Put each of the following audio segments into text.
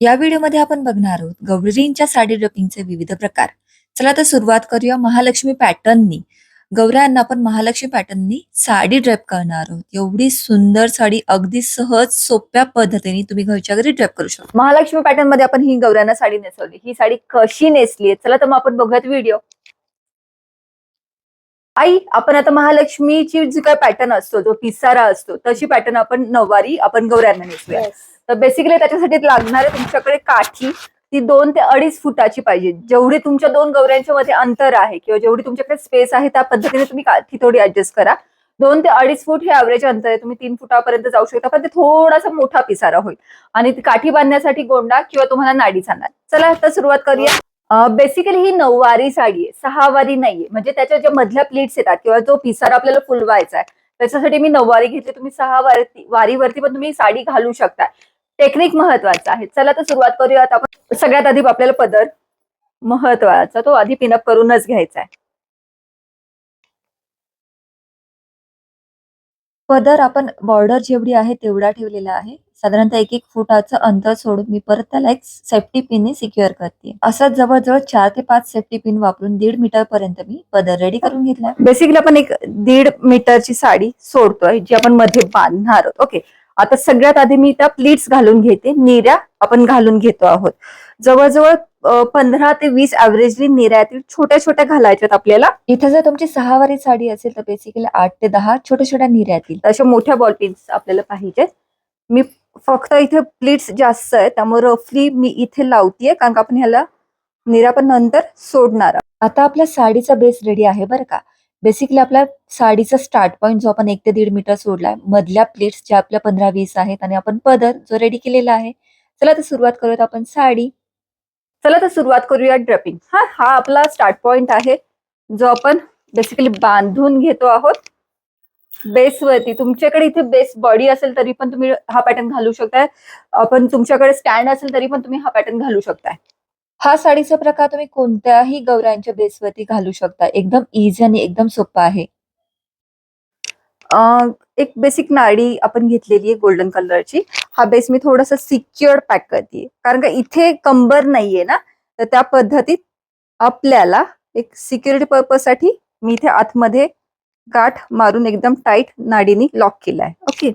या व्हिडिओमध्ये आपण बघणार आहोत गौरींच्या साडी ड्रपिंगचे विविध प्रकार. चला तर सुरुवात करूया महालक्ष्मी पॅटर्ननी. गौऱ्यांना आपण महालक्ष्मी पॅटर्ननी साडी ड्रेप करणार आहोत. एवढी सुंदर साडी अगदी सहज सोप्या पद्धतीने तुम्ही घरच्या घरी ड्रेप करू शकता. महालक्ष्मी पॅटर्नमध्ये आपण ही गौऱ्यांना साडी नेसवली. ही साडी कशी नेसली चला तर मग आपण बघूयात व्हिडिओ. आई आपण आता महालक्ष्मीची जी काय पॅटर्न असतो जो पिसारा असतो तशी पॅटर्न आपण नऊवारी आपण गौऱ्यांना नेसूया. तर बेसिकली त्याच्यासाठी लागणारे तुमच्याकडे काठी ती दोन ते अडीच फुटाची पाहिजे. जेवढी तुमच्या दोन गौऱ्यांच्या मध्ये अंतर आहे किंवा जेवढी तुमच्याकडे स्पेस आहे त्या पद्धतीने तुम्ही काठी थोडी ऍडजस्ट करा. दोन ते अडीच फूट हे ॲव्हरेज अंतर आहे. तुम्ही तीन फुटापर्यंत जाऊ शकता पण ते थोडासा मोठा पिसारा होईल. आणि ती काठी बांधण्यासाठी गोंडा किंवा तुम्हाला नाडी सांगणार चला आता सुरुवात करूया. बेसिकली ही नऊवारी साडी आहे सहावारी नाहीये. म्हणजे त्याच्या ज्या मधल्या प्लेट्स येतात किंवा जो पिसारा आपल्याला फुलवायचा आहे त्याच्यासाठी मी नऊवारी घेतली. तुम्ही सहा वारी वारीवरती पण तुम्ही साडी घालू शकता. टेक्निक महत्वाचं आहे. चला तर सुरुवात करूया आता आपण. सगळ्यात आधी आपल्याला पदर महत्त्वाचा तो आधी पिनअप करूनच घ्यायचा आहे. पदर आपण बॉर्डर जेवढी आहे तेवढा ठेवलेला आहे. साधारणतः एक एक फुटाचं अंतर सोडून मी परत त्याला एक सेफ्टी पिनने सिक्युअर करते. असं जवळजवळ चार ते पाच सेफ्टी पिन वापरून दीड मीटर पर्यंत मी पदर रेडी करून घेतला. बेसिकली आपण एक दीड मीटरची साडी सोडतोय जी आपण मध्ये बांधणार आहोत. ओके आता सगळ्यात आधी मी त्या प्लीट्स घालून घेते. निऱ्या आपण घालून घेतो आहोत. जवळजवळ पंधरा ते वीस ऍव्हरेजली निऱ्यातील छोट्या छोट्या घालायच्यात आपल्याला. इथे जर तुमची सहावारी साडी असेल तर बेसिकली आठ ते दहा छोट्या छोट्या निऱ्यातील. अशा मोठ्या बॉल पिन्स आपल्याला पाहिजेत. मी फक्त इथे प्लीट्स जास्त आहे त्यामुळे रफली मी इथे लावतीये कारण का आपण ह्याला निऱ्या पण नंतर सोडणार. आता आपल्या साडीचा बेस रेडी आहे बरं का. बेसिकली आपल्या साडीचा स्टार्ट पॉईंट जो आपण एक ते दीड मीटर सोडलाय मधल्या प्लेट्स ज्या आपल्या पंधरा वीस आहेत आणि आपण पदर जो रेडी केलेला आहे चला तर सुरुवात करूयात आपण साडी. चला तर सुरुवात करूया ड्रपिंग. हा हा आपला स्टार्ट पॉइंट आहे जो आपण बेसिकली बांधून घेतो आहोत. बेसवरती तुमच्याकडे इथे बेस बॉडी असेल तरी पण तुम्ही हा पॅटर्न घालू शकताय. आपण तुमच्याकडे स्टँड असेल तरी पण तुम्ही हा पॅटर्न घालू शकताय. हा साडीचा प्रकार तुम्ही कोणत्याही गौऱ्यांच्या बेसवरती घालू शकता. एकदम इझी आणि एकदम सोपा आहे. एक बेसिक नाडी आपण घेतलेली आहे गोल्डन कलरची हा बेस मी थोडासा सिक्युअर्ड पॅक करते. कारण का इथे कंबर नाहीये ना तर त्या पद्धतीत आपल्याला एक सिक्युरिटी पर्पजसाठी मी इथे आतमध्ये गाठ मारून एकदम टाईट नाडीने लॉक केलाय. ओके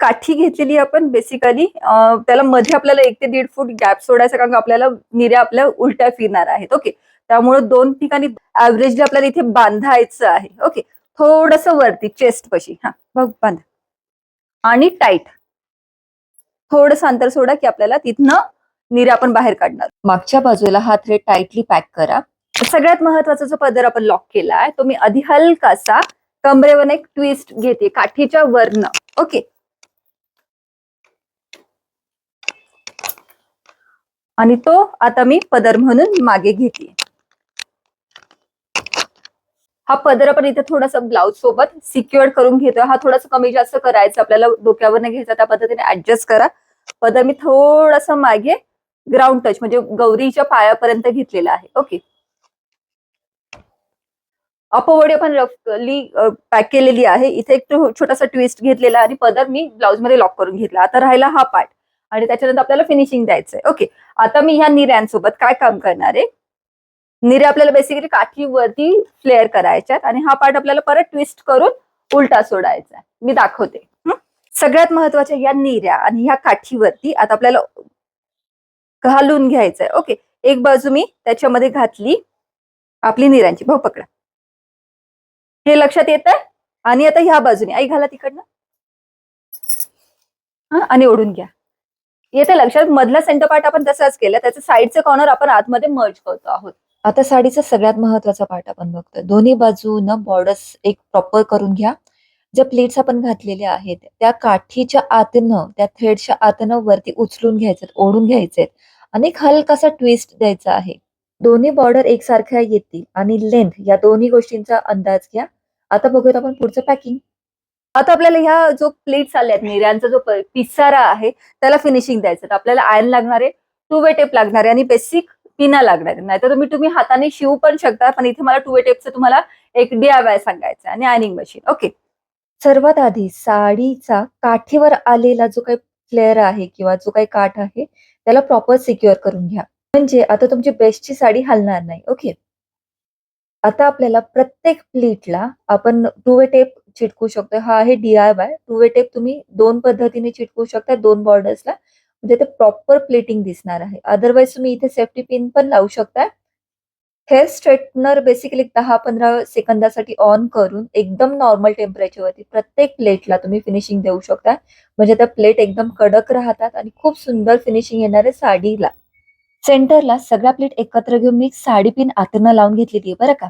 काठी घेतलेली आपण बेसिकली त्याला मध्ये आपल्याला एक ते दीड फूट गॅप सोडायचा कारण आपल्याला निर्या आपल्या उलट्या फिरणार आहेत. ओके त्यामुळे दोन ठिकाणी ऍव्हरेजली आपल्याला इथे बांधायचं आहे. ओके थोडस वरती चेस्ट पशी. हा बघ बांध. आणि टाईट थोडस अंतर सोडा की आपल्याला तिथनं निर्या आपण बाहेर काढणार. मागच्या बाजूला हा थ्रेड टाईटली पॅक करा. सगळ्यात महत्त्वाचा जो पदर आपण लॉक केला आहे तो मी आधी हलकासा कमरेवर एक ट्विस्ट घेते काठीच्या वरनं. ओके आणि तो आता मी पदर म्हणून मागे घेते. हा पदर आपण इथे थोडासा ब्लाऊज सोबत सिक्युअर करून घेतोय. हा थोडासा कमी जास्त करायचा. आपल्याला डोक्यावर नाही घ्यायचा त्या पद्धतीने ऍडजस्ट करा. पदर मी थोडासा मागे ग्राउंड टच म्हणजे गौरीच्या पायापर्यंत घेतलेला आहे. ओके अपवडी आपण रफली पॅक केलेली आहे. इथे एक छोटासा ट्विस्ट घेतलेला आणि पदर मी ब्लाउजमध्ये लॉक करून घेतला. आता राहिला हा पार्ट आणि त्याच्यानंतर आपल्याला फिनिशिंग द्यायचंय. ओके आता मी ह्या निर्यांसोबत काय काम करणार आहे? निऱ्या आपल्याला बेसिकली काठीवरती फ्लेअर करायच्यात आणि हा पार्ट आपल्याला परत ट्विस्ट करून उलटा सोडायचा मी दाखवते. सगळ्यात महत्त्वाच्या या निर्या आणि ह्या काठीवरती आता आपल्याला घालून घ्यायचंय ओके एक बाजू मी त्याच्यामध्ये घातली. आपली निऱ्यांची. भाऊ पकडा. हे लक्षात येत आहे आणि आता ह्या बाजूने. आई घाला तिकडनं. आणि ओढून घ्या. येते लक्षात? मधला सेंटर पार्ट आपण तसाच केला. त्याचं साईडचं कॉर्नर आपण आतमध्ये मर्ज करतो आहोत. आता साडीचा सगळ्यात महत्त्वाचा पार्ट आपण बघतोय. दोन्ही बाजूनं बॉर्डर्स एक प्रॉपर करून घ्या. ज्या प्लेट्स आपण घातलेल्या आहेत त्या काठीच्या आतनं त्या थ्रेडच्या आतनं वरती उचलून घ्यायचे ओढून घ्यायचे आणि एक हलकासा ट्विस्ट द्यायचा आहे. दोन्ही बॉर्डर एकसारख्या येतील आणि लेंथ या दोन्ही गोष्टींचा अंदाज घ्या. आता बघूयात आपण पुढचं पॅकिंग आता आपल्याला ह्या जो प्लेट्स आल्यात निर्यांचा जो पिसारा आहे त्याला फिनिशिंग द्यायचं तर आपल्याला आयर्न लागणार आहे टू वे टेप लागणार आहे आणि बेसिक पिना लागणार नाहीतर तुम्ही तुम्ही हाताने शिवू पण शकता पण इथे मला टू वे टेपचं तुम्हाला एक डीआयवाय सांगायचं आणि आयनिंग मशीन ओके सर्वात आधी साडीचा काठीवर आलेला जो काही फ्लेअर आहे किंवा जो काही काठ आहे त्याला प्रॉपर सिक्युअर करून घ्या. म्हणजे आता तुमची बेस्टची साडी हलणार नाही. ओके आता आपल्याला प्रत्येक प्लीटला आपण टू वे टेप चिटकू शकतो हा आहे D I Y two way tape तुम्ही दोन पद्धतीने चिटकू शकता. दोन बॉर्डर्सला म्हणजे ते प्रॉपर प्लेटिंग दिसणार आहे. अदरवाईज तुम्ही इथे सेफ्टी पिन पण लावू शकताय हेअर स्ट्रेटनर बेसिकली दहा पंधरा सेकंदासाठी ऑन करून एकदम नॉर्मल टेम्परेचरवरती प्रत्येक प्लेटला तुम्ही फिनिशिंग देऊ शकता. म्हणजे त्या प्लेट एकदम कडक राहतात आणि खूप सुंदर फिनिशिंग येणार आहे साडीला सेंटरला सगळ्या प्लेट एकत्र घेऊन मी साडी पिन आतनं लावून घेतलेली आहे बरं का.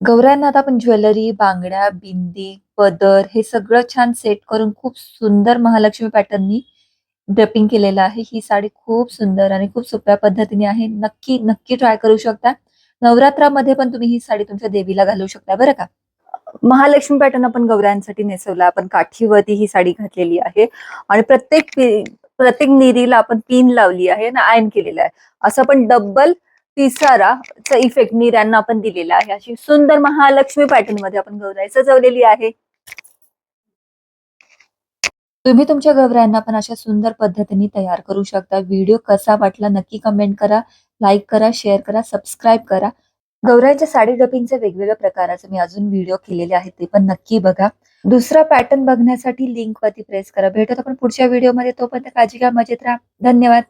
गौऱ्यांना आता आपण ज्वेलरी बांगड्या बिंदी पदर हे सगळं छान सेट करून खूप सुंदर महालक्ष्मी पॅटर्ननी ड्रपिंग केलेलं आहे. ही साडी खूप सुंदर आणि खूप सोप्या पद्धतीने आहे. नक्की नक्की ट्राय करू शकता. नवरात्रामध्ये पण तुम्ही ही साडी तुमच्या देवीला घालू शकता बरं का? महालक्ष्मी पॅटर्न आपण गौऱ्यांसाठी नेसवला. आपण काठीवरती ही साडी घातलेली आहे. आणि प्रत्येक प्रत्येक निरीला आपण पिन लावली आहे आणि आयन केलेलं आहे. असं आपण डबल पिसाराचा इफेक्ट निऱ्यांना आपण दिलेला आहे. अशी सुंदर महालक्ष्मी पॅटर्नमध्ये आपण गौराई सजवलेली आहे. तुम्ही तुमच्या गवऱ्यांना पण अशा सुंदर पद्धतीने तयार करू शकता. व्हिडिओ कसा वाटला नक्की कमेंट करा लाईक करा शेअर करा सबस्क्राईब करा. गौराईच्या साडी डपिंगचे वेगवेगळ्या प्रकाराचे मी अजून व्हिडिओ केलेले आहेत ते पण नक्की बघा. दुसरा पॅटर्न बघण्यासाठी लिंक वरती प्रेस करा. भेटत आपण पुढच्या व्हिडिओमध्ये तोपर्यंत काळजी घ्या मजेत राहा. धन्यवाद.